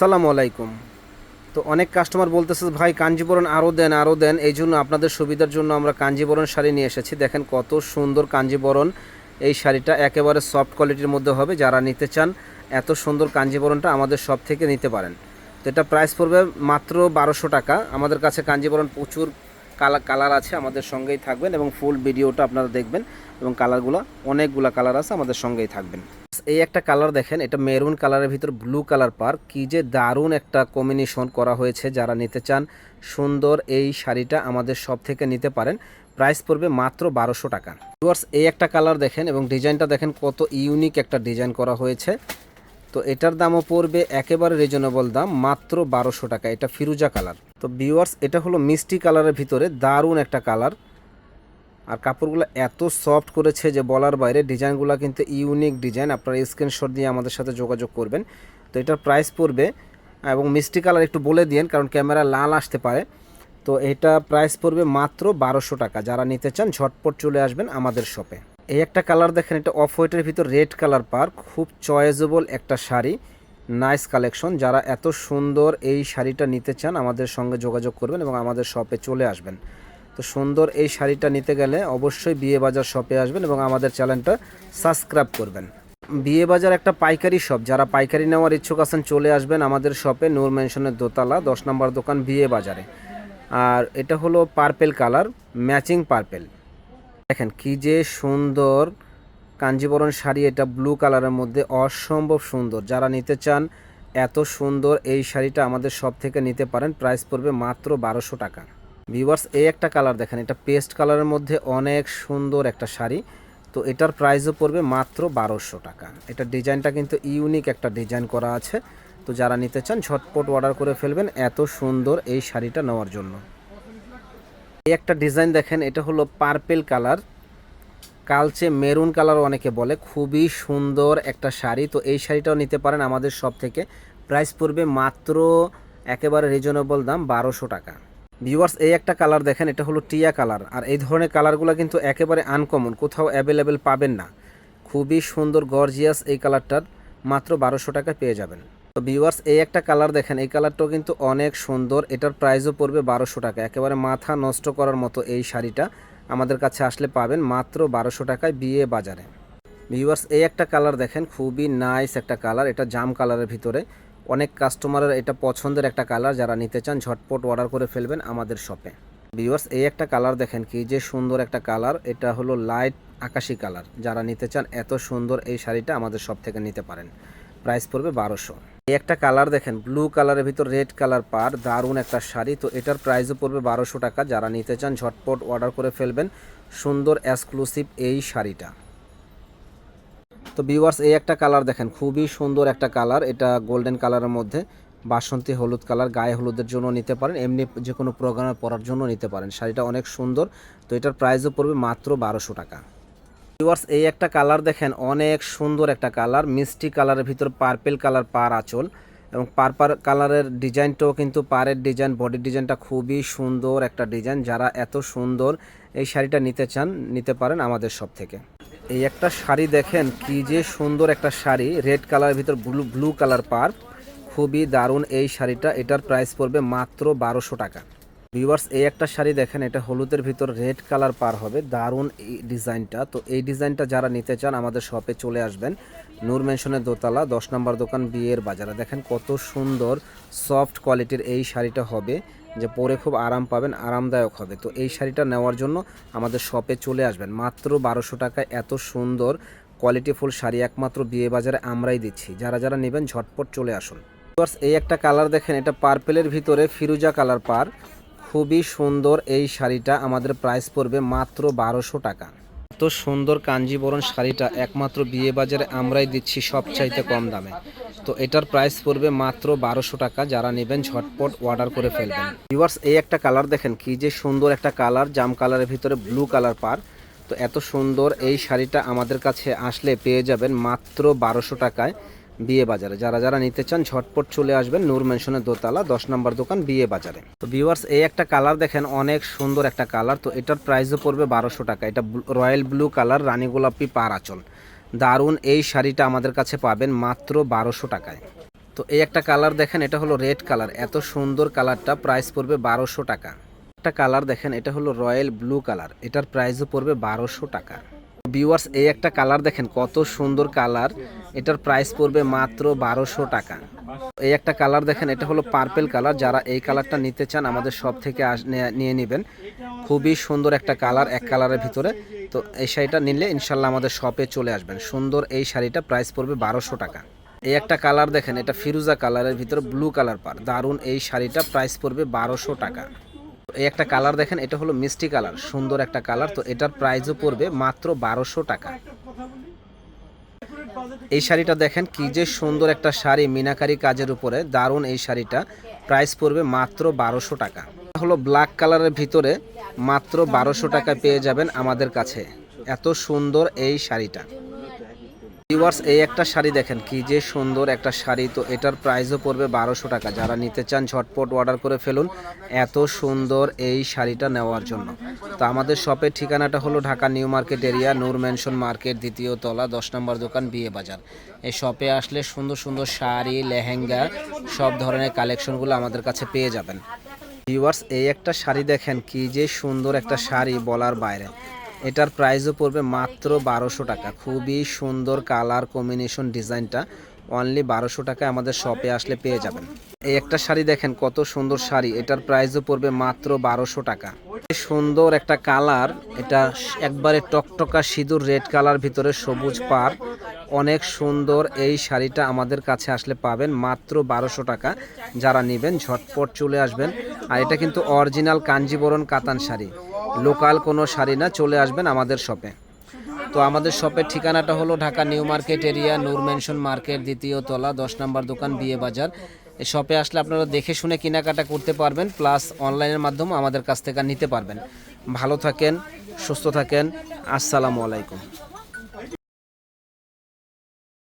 আসসালামু আলাইকুম। তো অনেক কাস্টমার বলতেছে, ভাই, কাঞ্জিবরণ আরও দেন আরও দেন। এই জন্য আপনাদের সুবিধার জন্য আমরা কাঞ্জিবরণ শাড়ি নিয়ে এসেছি। দেখেন কত সুন্দর কাঞ্জিবরণ। এই শাড়িটা একেবারে সফট কোয়ালিটির মধ্যে হবে। যারা নিতে চান, এত সুন্দর কাঞ্জিবরণটা আমাদের সব থেকে নিতে পারেন। তো এটা প্রাইস পড়বে মাত্র বারোশো টাকা। আমাদের কাছে কাঞ্জিবরণ প্রচুর কালার কালার আছে, আমাদের সঙ্গেই থাকবেন এবং ফুল ভিডিওটা আপনারা দেখবেন এবং কালারগুলো অনেকগুলো কালার আছে, আমাদের সঙ্গেই থাকবেন। এই একটা কালার দেখেন, এটা মেরুন কালারের ভিতর ব্লু কালার পার। কি যে দারুণ একটা কম্বিনেশন করা হয়েছে যারা নিতে চান। সুন্দর এই শাড়িটা আমাদের সব থেকে নিতে পারেন। প্রাইস পড়বে মাত্র বারোশো টাকা। ভিউয়ার্স এই একটা কালার দেখেন এবং ডিজাইনটা দেখেন কত ইউনিক একটা ডিজাইন করা হয়েছে। তো এটার দামও পড়বে একেবারে রিজনেবল দাম, মাত্র বারোশো টাকা। এটা ফিরুজা কালার তো ভিউয়ার্স এটা হলো মিষ্টি কালারের ভিতরে দারুণ একটা কালার আর কাপড়গুলো এত সফট করেছে যে বলার বাইরে ডিজাইনগুলো কিন্তু ইউনিক ডিজাইন আপনারা স্ক্রিনশট দিয়ে আমাদের সাথে যোগাযোগ করবেন। তো এটার প্রাইস পড়বে এবং মিষ্টি কালার একটু বলে দিন কারণ ক্যামেরা লাল আসতে পারে। তো এটা প্রাইস পড়বে মাত্র বারোশো টাকা। যারা নিতে চান, ঝটপট চলে আসবেন আমাদের শপে এই একটা কালার দেখেন, এটা অফ হোয়াইটের ভিতর রেড কালার পার খুব চয়েজেবল একটা শাড়ি। নাইস কালেকশন যারা এত সুন্দর এই শাড়িটা নিতে চান, আমাদের সঙ্গে যোগাযোগ করবেন এবং আমাদের শপে চলে আসবেন। তো সুন্দর এই শাড়িটা নিতে গেলে অবশ্যই বিয়ে বাজার শপে আসবেন এবং আমাদের চ্যানেলটা সাবস্ক্রাইব করবেন। বিয়ে বাজার একটা পাইকারি শপ যারা পাইকারি নেওয়ার ইচ্ছুক আছেন চলে আসবেন আমাদের শপে নূর মেনশনের দোতলা, দশ নম্বর দোকান বিয়ে বাজারে। আর এটা হলো পার্পেল কালার ম্যাচিং পার্পেল দেখেন কি যে সুন্দর কাঞ্জিবরণ শাড়ি, এটা ব্লু কালারের মধ্যে অসম্ভব সুন্দর। যারা নিতে চান, এত সুন্দর এই শাড়িটা আমাদের সব থেকে নিতে পারেন। প্রাইস পড়বে মাত্র বারোশো টাকা। ভিউয়ার্স, এই একটা কালার দেখেন, এটা পেস্ট কালারের মধ্যে অনেক সুন্দর একটা শাড়ি। তো এটার প্রাইসও পড়বে মাত্র বারোশো টাকা। এটা ডিজাইনটা কিন্তু ইউনিক একটা ডিজাইন করা আছে। তো যারা নিতে চান, ঝটপট অর্ডার করে ফেলবেন এত সুন্দর এই শাড়িটা নেওয়ার জন্য। এই একটা ডিজাইন দেখেন, এটা হলো পার্পেল কালার। কালচে মেরুন কালার অনেকে বলে, খুবই সুন্দর একটা শাড়ি। তো এই শাড়িটাও নিতে পারেন আমাদের সব থেকে। প্রাইস পড়বে মাত্র একেবারে রিজনেবল দাম বারোশো টাকা। ভিউয়ার্স এই একটা কালার দেখেন, এটা হলো টিয়া কালার আর এই ধরনের কালারগুলো কিন্তু একেবারে আনকমন কোথাও অ্যাভেলেবেল পাবেন না। খুবই সুন্দর গর্জিয়াস এই কালারটার মাত্র বারোশো টাকা পেয়ে যাবেন। তো ভিউয়ার্স এই একটা কালার দেখেন, এই কালারটাও কিন্তু অনেক সুন্দর। এটার প্রাইসও পড়বে বারোশো টাকা। একেবারে মাথা নষ্ট করার মতো এই শাড়িটা আমাদের কাছে আসলে পাবেন মাত্র বারোশো টাকায় বিয়ে বাজারে। ভিউয়ার্স এই একটা কালার দেখেন, খুবই নাইস একটা কালার এটা জাম কালারের ভিতরে। অনেক কাস্টমারের এটা পছন্দের একটা কালার যারা নিতে চান ঝটপট অর্ডার করে ফেলবেন আমাদের শপে ভিউয়ার্স এই একটা কালার দেখেন কি, যে সুন্দর একটা কালার এটা হলো লাইট আকাশি কালার যারা নিতে চান এত সুন্দর এই শাড়িটা আমাদের শপ থেকে নিতে পারেন। প্রাইস পড়বে বারোশো। এই একটা কালার দেখেন ব্লু কালারের ভিতর রেড কালার পার, দারুণ একটা শাড়ি। তো এটার প্রাইসও পড়বে বারোশো টাকা। যারা নিতে চান ঝটপট অর্ডার করে ফেলবেন। সুন্দর এক্সক্লুসিভ এই শাড়িটা। তো ভিউয়ার্স এই একটা কালার দেখেন, খুবই সুন্দর একটা কালার এটা গোল্ডেন কালারের মধ্যে, বাসন্তী হলুদ কালার গায়ে হলুদের জন্য নিতে পারেন, এমনি যে কোনো প্রোগ্রামে পরার জন্য নিতে পারেন, শাড়িটা অনেক সুন্দর, তো এটার প্রাইসও পড়বে মাত্র বারোশো টাকা। ভিউয়ার্স এই একটা কালার দেখেন, অনেক সুন্দর একটা কালার মিষ্টি কালারের ভিতর পার্পেল কালার পার আঁচল, এবং পারপার কালারের ডিজাইনটাও কিন্তু পারের ডিজাইন বডির ডিজাইনটা খুবই সুন্দর একটা ডিজাইন, যারা এত সুন্দর এই শাড়িটা নিতে চান, নিতে পারেন আমাদের সব থেকে। এই একটা শাড়ি দেখেন, কি যে সুন্দর একটা শাড়ি। রেড কালারের ভিতর ব্লু ব্লু কালার পার খুবই দারুণ এই শাড়িটা। এটার প্রাইস পড়বে মাত্র বারোশো টাকা। ভিউয়ার্স এই একটা শাড়ি দেখেন, এটা হলুদের ভিতর রেড কালার পার হবে। দারুণ এই ডিজাইনটা। তো এই ডিজাইনটা যারা নিতে চান, আমাদের শপে চলে আসবেন। নূর মেনশনের দোতলা, দশ নম্বর দোকান, বিয়ের বাজারে। দেখেন কত সুন্দর সফট কোয়ালিটির এই শাড়িটা হবে। যে পরে খুব আরাম পাবেন, আরামদায়ক হবে। তো এই শাড়িটা নেওয়ার জন্য আমাদের শপে চলে আসবেন। মাত্র বারোশো টাকায় এত সুন্দর কোয়ালিটিফুল শাড়ি একমাত্র বিয়ে বাজারে আমরাই দিচ্ছি। যারা যারা নেবেন, ঝটপট চলে আসুন। এই একটা কালার দেখেন, এটা পার্পেলের ভিতরে ফিরুজা কালার পার। খুবই সুন্দর এই শাড়িটা, আমাদের প্রাইস পড়বে মাত্র বারোশো টাকা। এত সুন্দর কাঞ্জিবরণ শাড়িটা একমাত্র বিয়ে বাজারে আমরাই দিচ্ছি সবচাইতে কম দামে। তো এটার প্রাইস পড়বে মাত্র বারোশো টাকা, যারা নেবেন ঝটপট অর্ডার করে ফেলবেন। ভিউয়ার্স এই একটা কালার দেখেন, কি যে সুন্দর একটা কালার জাম কালারের ভিতরে ব্লু কালার পার। তো এত সুন্দর এই শাড়িটা আমাদের কাছে আসলে পেয়ে যাবেন মাত্র বারোশো টাকায়। বিয়ে বাজারে। যারা যারা নিতে চান, ঝটপট চলে আসবেন নূর মেনশনের দোতলা, দশ নম্বর দোকান, বিয়ে বাজারে। তো ভিউয়ার্স এই একটা কালার দেখেন, অনেক সুন্দর একটা কালার তো এটার প্রাইসও পড়বে বারোশো টাকা। এটা রয়্যাল ব্লু কালার রানী গোলাপি পার আঁচল। দারুণ এই শাড়িটা আমাদের কাছে পাবেন মাত্র বারোশো টাকায়। তো এই একটা কালার দেখেন, এটা হলো রেড কালার এত সুন্দর কালারটা প্রাইস পড়বে বারোশো টাকা। একটা কালার দেখেন, এটা হলো রয়্যাল ব্লু কালার এটার প্রাইসও পড়বে বারোশো টাকা। ভিউয়ার্স এই একটা কালার দেখেন, কত সুন্দর কালার এটার প্রাইস পড়বে মাত্র বারোশো টাকা। এই একটা কালার দেখেন, এটা হলো পার্পেল কালার যারা এই কালারটা নিতে চান, আমাদের সব থেকে নিয়ে নেবেন। খুবই সুন্দর একটা কালার এক কালারের ভিতরে। তো এই শাড়িটা নিলে ইনশাল্লাহ আমাদের শপে চলে আসবেন। সুন্দর এই শাড়িটা প্রাইস পড়বে বারোশো টাকা। এই একটা কালার দেখেন, এটা ফিরুজা কালারের ভিতরে ব্লু কালার পার দারুণ এই শাড়িটা প্রাইস পড়বে বারোশো টাকা। এই একটা কালার দেখেন, এটা হলো মিষ্টি কালার সুন্দর একটা কালার তো এটার প্রাইসও পড়বে মাত্র বারোশো টাকা। এই শাড়িটা দেখেন, কি যে সুন্দর একটা শাড়ি, মিনাকারি কাজের উপরে, দারুণ এই শাড়িটা। প্রাইস পড়বে মাত্র বারোশো টাকা। হলো ব্ল্যাক কালারের ভিতরে মাত্র বারোশো টাকা পেয়ে যাবেন আমাদের কাছে। এত সুন্দর এই শাড়িটা। ভিউয়ার্স, এই একটা শাড়ি দেখেন, কি যে সুন্দর একটা শাড়ি। তো এটার প্রাইসও পড়বে বারোশো টাকা। যারা নিতে চান, ঝটপট অর্ডার করে ফেলুন এত সুন্দর এই শাড়িটা নেওয়ার জন্য। তো আমাদের শপের ঠিকানাটা হলো Dhaka new market area, Noor mansion market, দ্বিতীয় তলা, দশ নম্বর দোকান, বিয়ে বাজার। এই শপে আসলে সুন্দর সুন্দর শাড়ি, লেহেঙ্গা, সব ধরনের কালেকশনগুলো আমাদের কাছে পেয়ে যাবেন। ভিউয়ার্স, এই একটা শাড়ি দেখেন, কি যে সুন্দর একটা শাড়ি বলার বাইরে। এটার প্রাইসও পড়বে মাত্র বারোশো টাকা। খুবই সুন্দর কালার কম্বিনেশন ডিজাইনটা অনলি বারোশো টাকায় আমাদের শপে আসলে পেয়ে যাবেন। এই একটা শাড়ি দেখেন, কত সুন্দর শাড়ি। এটার প্রাইসও পড়বে মাত্র বারোশো টাকা। সুন্দর একটা কালার এটা একবারে টকটকা সিঁদুর রেড কালার ভিতরে সবুজ পার। অনেক সুন্দর এই শাড়িটা আমাদের কাছে আসলে পাবেন মাত্র বারোশো টাকা। যারা নেবেন, ঝটপট চলে আসবেন। আর এটা কিন্তু অরিজিনাল কাঞ্জিবরণ কাতান শাড়ি। লোকাল কোনো শাড়ি না, চলে আসবেন আমাদের শপে। তো আমাদের শপের ঠিকানাটা হলো Dhaka new market area, Noor mansion market, দ্বিতীয় তলা, দশ নম্বর দোকান, বিয়ে বাজার। এই শপে আসলে আপনারা দেখে শুনে কেনাকাটা করতে পারবেন, প্লাস অনলাইনের মাধ্যমে আমাদের কাছ থেকে নিতে পারবেন। ভালো থাকেন, সুস্থ থাকেন, আসসালামু আলাইকুম।